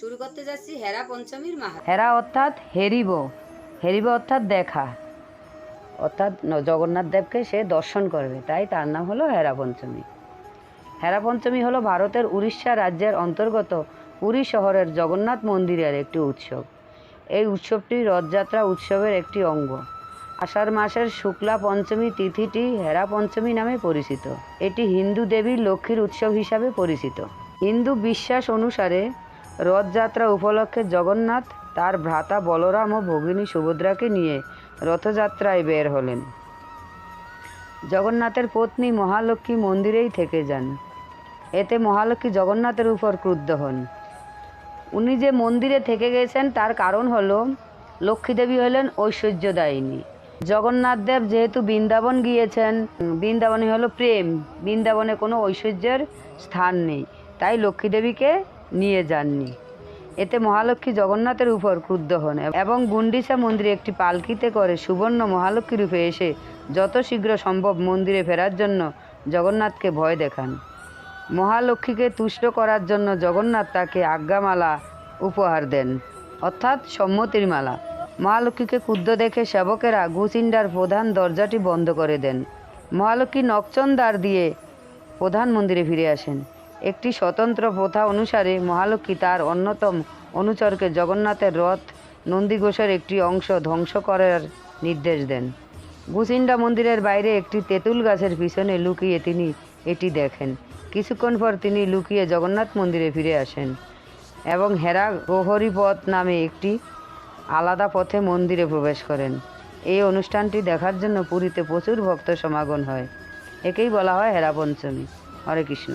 শুরু করতে যাচ্ছি হেরা পঞ্চমীর মাহাত্ম হেরা অর্থাৎ হেরিব। হেরিব অর্থাৎ দেখা। অর্থাৎ জগন্নাথ দেবকে সে দর্শন করবে। তাই তার নাম হলো হেরা পঞ্চমী। হেরা পঞ্চমী হলো ভারতের উড়িষ্যা রাজ্যের অন্তর্গত পুরী শহরের জগন্নাথ মন্দিরের একটি উৎসব। এই উৎসবটি রথযাত্রা উৎসবের একটি অঙ্গ। আষাঢ় মাসের শুক্লা পঞ্চমী তিথিটি হেরা পঞ্চমী নামে পরিচিত। এটি হিন্দু দেবী লক্ষ্মীর উৎসব হিসাবে পরিচিত। হিন্দু বিশ্বাস অনুসারে রথযাত্রা উপলক্ষে জগন্নাথ, তার ভ্রাতা বলরাম ও ভগিনী সুভদ্রাকে নিয়ে রথযাত্রায় বের হলেন। জগন্নাথের পত্নী মহালক্ষ্মী মন্দিরেই থেকে যান। এতে মহালক্ষ্মী জগন্নাথের উপর ক্রুদ্ধ হন। উনি যে মন্দিরে থেকে গেছেন, তার কারণ হলো লক্ষ্মীদেবী হলেন ঐশ্বর্যদায়িনী। জগন্নাথ দেব যেহেতু বৃন্দাবন গিয়েছেন বৃন্দাবনে হলো প্রেম, বৃন্দাবনে কোনো ঐশ্বর্যের স্থান নেই। তাই লক্ষ্মী দেবীকে নিয়ে যাননি। এতে মহালক্ষ্মী জগন্নাথের উপর ক্রুদ্ধ হন এবং গুন্ডিসা মন্দিরে একটি পালকিতে করে সুবর্ণ মহালক্ষ্মী রূপে এসে যত শীঘ্র সম্ভব মন্দিরে ফেরার জন্য জগন্নাথকে ভয় দেখান। মহালক্ষ্মীকে তুষ্ট করার জন্য জগন্নাথ তাকে আজ্ঞামালা উপহার দেন, অর্থাৎ সম্মতির মালা। মহালক্ষ্মীকে ক্ষুদ্র দেখে সেবকেরা গুচিন্ডার প্রধান দরজাটি বন্ধ করে দেন। মহালক্ষ্মী নকচন্দার দিয়ে প্রধান মন্দিরে ফিরে আসেন। একটি স্বতন্ত্র প্রথা অনুসারে মহালক্ষ্মী তার অন্যতম অনুচরকে জগন্নাথের রথ নন্দীঘোষের একটি অংশ ধ্বংস করার নির্দেশ দেন। গুসিন্ডা মন্দিরের বাইরে একটি তেঁতুল গাছের পিছনে লুকিয়ে তিনি এটি দেখেন। কিছুক্ষণ পর তিনি লুকিয়ে জগন্নাথ মন্দিরে ফিরে আসেন এবং হেরা প্রহরীপথ নামে একটি আলাদা পথে মন্দিরে প্রবেশ করেন। এই অনুষ্ঠানটি দেখার জন্য পুরীতে প্রচুর ভক্ত সমাগম হয়। একেই বলা হয় হেরা পঞ্চমী। হরে কৃষ্ণ।